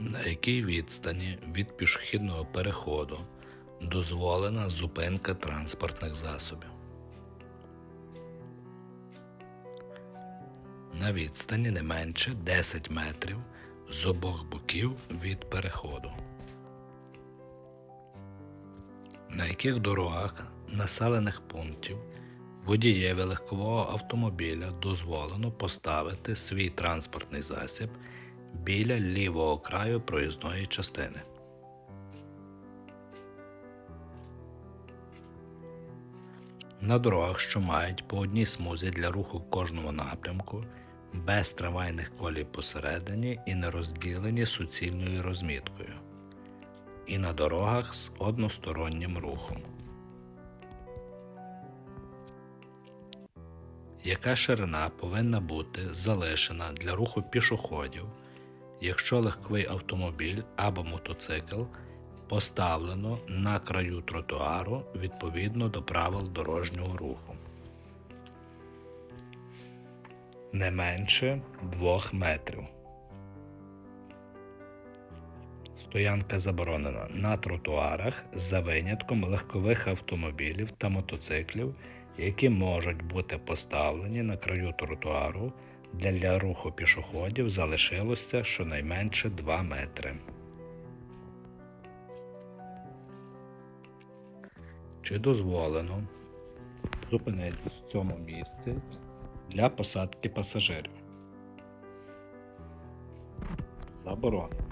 На якій відстані від пішохідного переходу дозволена зупинка транспортних засобів? На відстані не менше 10 метрів з обох боків від переходу. На яких дорогах населених пунктів водієві легкового автомобіля дозволено поставити свій транспортний засіб біля лівого краю проїзної частини. На дорогах, що мають по одній смузі для руху в кожному напрямку, без трамвайних колій посередині і не розділені суцільною розміткою, і на дорогах з одностороннім рухом. Яка ширина повинна бути залишена для руху пішоходів, якщо легковий автомобіль або мотоцикл поставлено на краю тротуару відповідно до правил дорожнього руху? Не менше 2 метрів. Стоянка заборонена на тротуарах за винятком легкових автомобілів та мотоциклів, які можуть бути поставлені на краю тротуару, для руху пішоходів залишилося щонайменше 2 метри. Чи дозволено зупинитись в цьому місці для посадки пасажирів? Заборонено.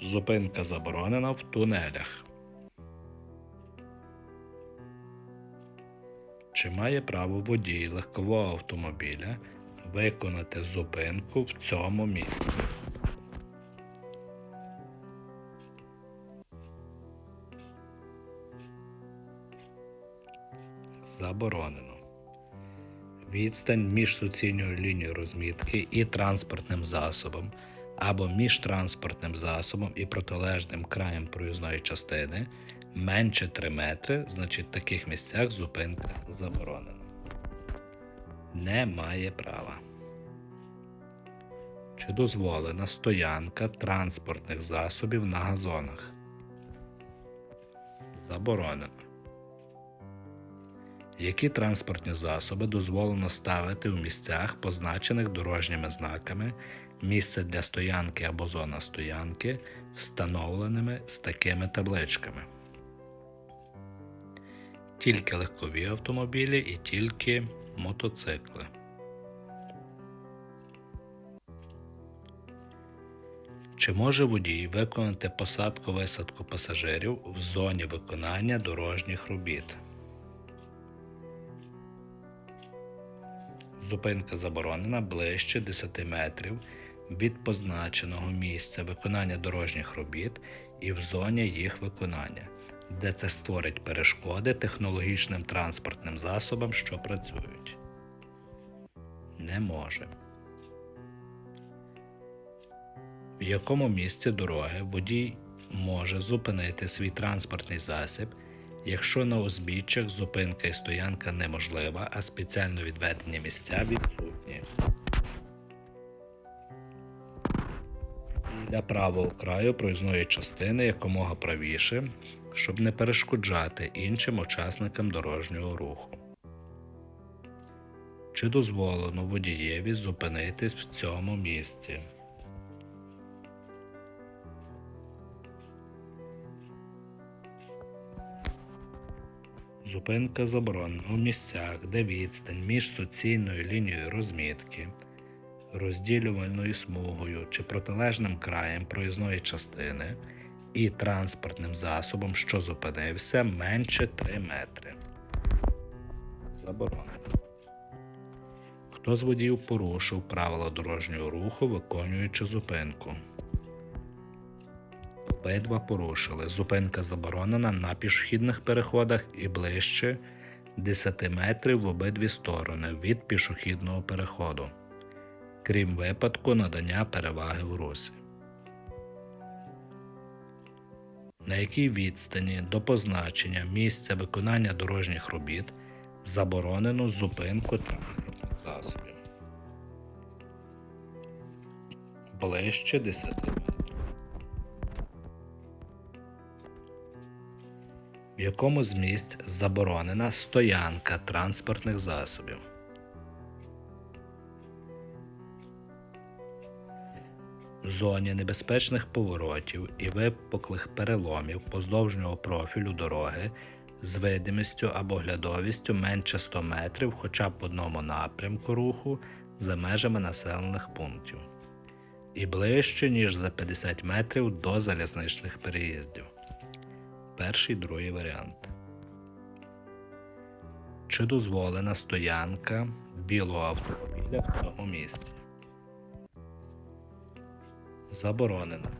Зупинка заборонена в тунелях. Чи має право водій легкового автомобіля виконати зупинку в цьому місці? Заборонено. Відстань між суцільною лінією розмітки і транспортним засобом або між транспортним засобом і протилежним краєм проїзної частини менше 3 метри, значить в таких місцях зупинка заборонена. Не має права. Чи дозволена стоянка транспортних засобів на газонах? Заборонено. Які транспортні засоби дозволено ставити в місцях, позначених дорожніми знаками, місце для стоянки або зона стоянки, встановленими з такими табличками? Тільки легкові автомобілі і тільки мотоцикли. Чи може водій виконати посадку-висадку пасажирів в зоні виконання дорожніх робіт? Зупинка заборонена ближче 10 метрів від позначеного місця виконання дорожніх робіт і в зоні їх виконання, де це створить перешкоди технологічним транспортним засобам, що працюють. Не може. В якому місці дороги водій може зупинити свій транспортний засіб, якщо на узбіччях зупинка і стоянка неможлива, а спеціально відведені місця відсутні. Для правого краю проїзної частини якомога правіше, щоб не перешкоджати іншим учасникам дорожнього руху. Чи дозволено водієві зупинитись в цьому місці? Зупинка заборонена у місцях, де відстань між суцільною лінією розмітки, розділювальною смугою чи протилежним краєм проїзної частини і транспортним засобом, що зупинився менше 3 метри. Заборонено. Хто з водіїв порушив правила дорожнього руху, виконуючи зупинку? Обидва порушили. Зупинка заборонена на пішохідних переходах і ближче 10 метрів в обидві сторони від пішохідного переходу, крім випадку надання переваги в русі. На якій відстані до позначення місця виконання дорожніх робіт заборонено зупинку транспортних засобів. Ближче 10 метрів. В якому з місць заборонена стоянка транспортних засобів. В зоні небезпечних поворотів і випуклих переломів поздовжнього профілю дороги з видимістю або глядовістю менше 100 метрів хоча б в одному напрямку руху за межами населених пунктів і ближче, ніж за 50 метрів до залізничних переїздів. Перший другий варіант. Чи дозволена стоянка білого автомобіля в цьому місці? Заборонена.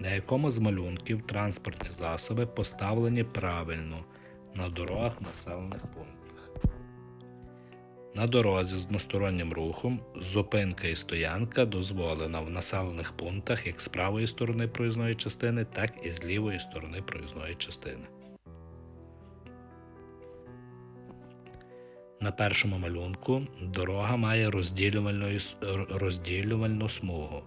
На якому з малюнків транспортні засоби поставлені правильно на дорогах населених пунктів? На дорозі з одностороннім рухом зупинка і стоянка дозволена в населених пунктах як з правої сторони проїзної частини, так і з лівої сторони проїзної частини. На першому малюнку дорога має розділювальну, розділювальну смугу.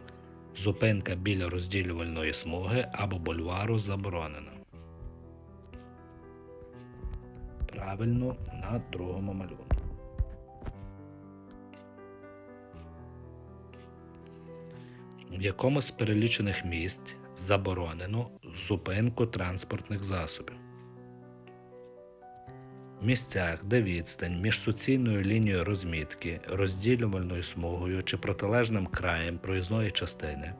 Зупинка біля розділювальної смуги або бульвару заборонена. Правильно на другому малюнку. В якому з перелічених місць заборонено зупинку транспортних засобів. В місцях, де відстань між суцільною лінією розмітки, розділювальною смугою чи протилежним краєм проїзної частини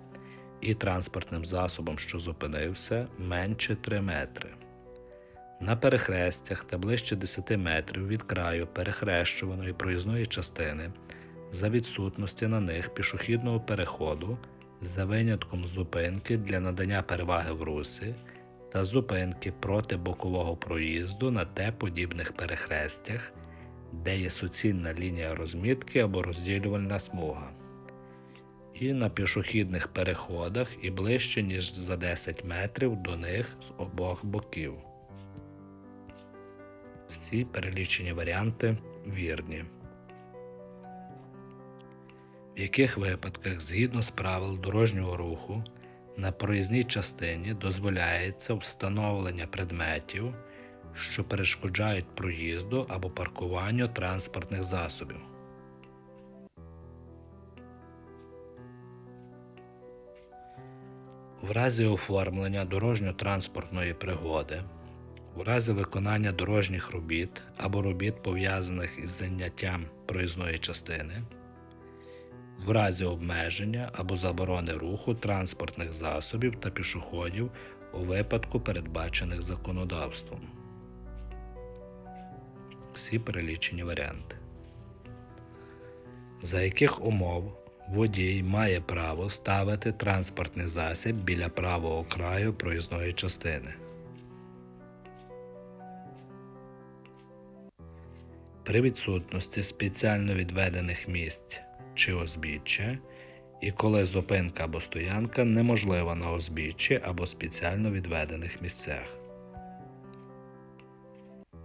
і транспортним засобом, що зупинився, менше 3 метри. На перехрестях та ближче 10 метрів від краю перехрещуваної проїзної частини за відсутності на них пішохідного переходу за винятком зупинки для надання переваги в русі та зупинки проти бокового проїзду на Т подібних перехрестях, де є суцільна лінія розмітки або розділювальна смуга, і на пішохідних переходах і ближче, ніж за 10 метрів до них з обох боків. Всі перелічені варіанти вірні. В яких випадках, згідно з правил дорожнього руху, на проїзній частині дозволяється встановлення предметів, що перешкоджають проїзду або паркуванню транспортних засобів. В разі оформлення дорожньо-транспортної пригоди, в разі виконання дорожніх робіт або робіт пов'язаних із заняттям проїзної частини, в разі обмеження або заборони руху транспортних засобів та пішоходів у випадку, передбачених законодавством. Всі перелічені варіанти. За яких умов водій має право ставити транспортний засіб біля правого краю проїзної частини. При відсутності спеціально відведених місць чи узбіччя, і коли зупинка або стоянка неможлива на узбіччі або спеціально відведених місцях.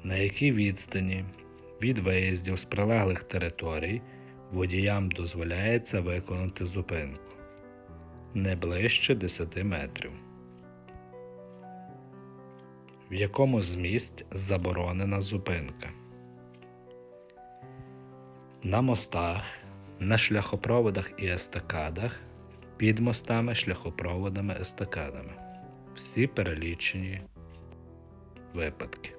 На якій відстані від виїздів з прилеглих територій водіям дозволяється виконати зупинку не ближче 10 метрів. В якому з заборонена зупинка. На мостах, на шляхопроводах і естакадах, під мостами, шляхопроводами, естакадами. Всі перелічені випадки.